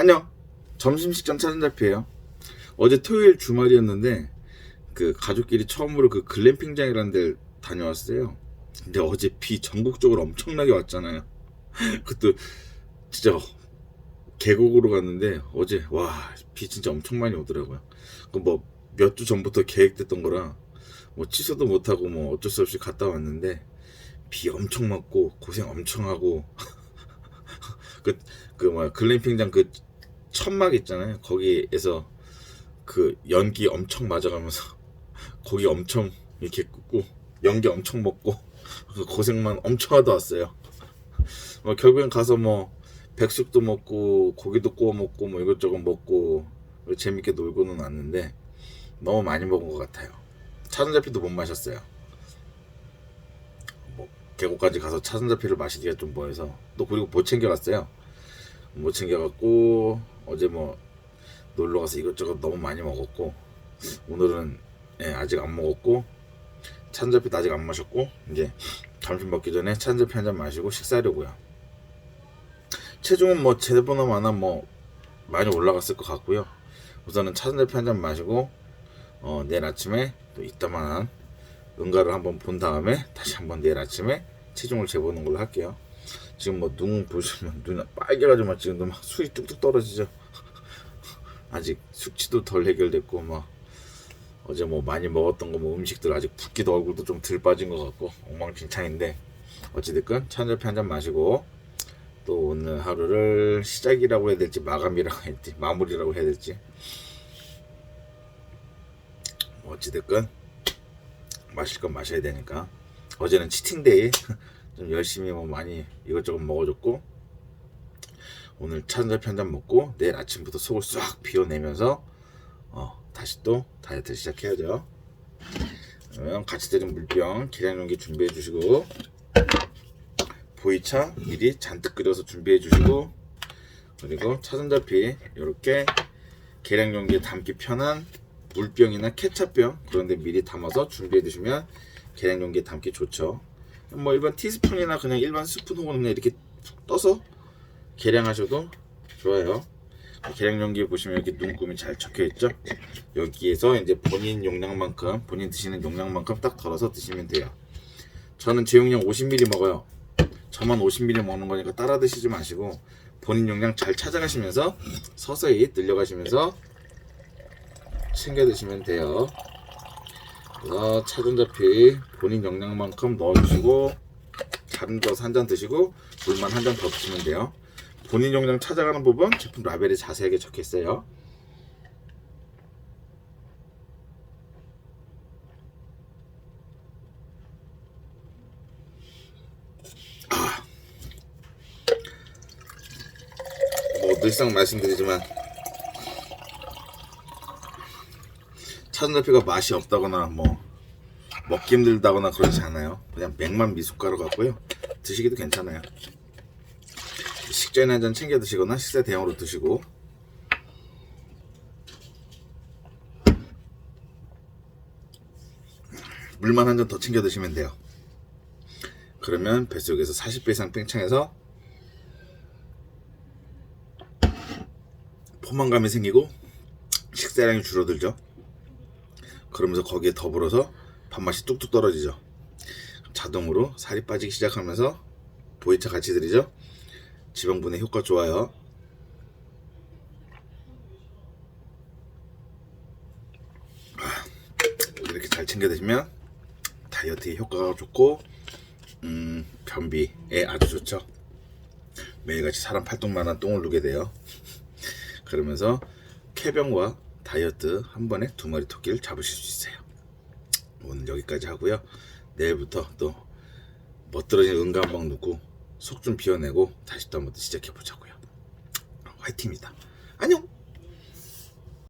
안녕. 점심 식전 차선잡이에요. 어제 토요일 주말이었는데 그 가족끼리 처음으로 그 글램핑장이라는 데를 다녀왔어요. 근데 어제 비 전국적으로 엄청나게 왔잖아요. 그것도 진짜 계곡으로 갔는데 어제 와 비 진짜 엄청 많이 오더라고요. 그뭐몇 주 전부터 계획됐던 거라 뭐 취소도 못하고 뭐 어쩔 수 없이 갔다 왔는데 비 엄청 맞고 고생 엄청 하고 그 그 뭐야 글램핑장 그 천막 있잖아요. 거기에서 그 연기 엄청 맞아가면서 고기 엄청 이렇게 굽고 연기 엄청 먹고 그 고생만 엄청 하다 왔어요. 뭐 결국엔 가서 뭐 백숙도 먹고 고기도 구워 먹고 뭐 이것저것 먹고 재밌게 놀고는 왔는데 너무 많이 먹은 것 같아요. 차선잡이도 못 마셨어요. 뭐 계곡까지 가서 차선잡이를 마시기가 좀 뭐해서 또 그리고 못 챙겨갔어요. 못 챙겨갖고 어제 뭐 놀러 가서 이것저것 너무 많이 먹었고 오늘은 예, 아직 안 먹었고 찬자피도 아직 안 마셨고 이제 점심 먹기 전에 찬자피 한 잔 마시고 식사하려고요. 체중은 뭐 제보나 마나 뭐 많이 올라갔을 것 같고요. 우선은 찬자피 한 잔 마시고 어, 내일 아침에 또 이따만한 응가를 한번 본 다음에 다시 한번 내일 아침에 체중을 재보는 걸로 할게요. 지금 뭐 눈 보시면 눈이 빨개가지고 막 지금도 막 술이 뚝뚝 떨어지죠. 아직 숙취도 덜 해결됐고 막 어제 뭐 많이 먹었던 거 뭐 음식들 아직 붓기도 얼굴도 좀 덜 빠진 것 같고 엉망진창인데 어찌됐건 찬절피 한잔 마시고 또 오늘 하루를 시작이라고 해야 될지 마감이라고 해야 될지 마무리라고 해야 될지 뭐 어찌됐건 마실 건 마셔야 되니까 어제는 치팅데이 좀 열심히 뭐 많이 이것저것 먹어줬고 오늘 찬자피 한잔 먹고 내일 아침부터 속을 싹 비워내면서 어, 다시 또 다이어트 시작해야죠. 그러면 같이 드린 물병 계량용기 준비해 주시고 보이차 미리 잔뜩 끓여서 준비해 주시고 그리고 차선자피 이렇게 계량용기에 담기 편한 물병이나 케찹병 그런데 미리 담아서 준비해 두시면 계량용기에 담기 좋죠. 뭐 일반 티스푼이나 그냥 일반 스푼 혹은 그냥 이렇게 툭 떠서 계량하셔도 좋아요. 계량 용기 보시면 이렇게 눈금이 잘 적혀 있죠. 여기에서 이제 본인 용량만큼 본인 드시는 용량만큼 딱 덜어서 드시면 돼요. 저는 제 용량 50ml 먹어요. 저만 50ml 먹는 거니까 따라 드시지 마시고 본인 용량 잘 찾아가시면서 서서히 늘려가시면서 챙겨 드시면 돼요. 그래서 차전자피 본인 용량만큼 넣어주시고 다른 거한잔 드시고 물만 한 잔 더 드시면 돼요. 본인 용량 찾아가는 부분 제품 라벨에 자세하게 적혀 있어요. 뭐 늘상 말씀드리지만 차전자피가 맛이 없다거나 뭐 먹기 힘들다거나 그러지 않아요. 그냥 맥만 미숫가루 같고요. 드시기도 괜찮아요. 식전에 한 잔 챙겨 드시거나 식사 대용으로 드시고 물만 한 잔 더 챙겨 드시면 돼요. 그러면 뱃속에서 40배 이상 팽창해서 포만감이 생기고 식사량이 줄어들죠. 그러면서 거기에 더불어서 밥맛이 뚝뚝 떨어지죠. 자동으로 살이 빠지기 시작하면서 보이차 같이 드리죠. 지방분해 효과 좋아요. 아, 이렇게 잘 챙겨 드시면 다이어트에 효과가 좋고 음, 변비에 아주 좋죠. 매일같이 사람 팔뚝만한 똥을 누게 돼요. 그러면서 쾌변과 다이어트 한 번에 두 마리 토끼를 잡으실 수 있어요. 오늘 여기까지 하고요. 내일부터 또 멋들어진 응가 한방 넣고 속 좀 비워내고 다시 또 한번 시작해 보자고요. 화이팅입니다.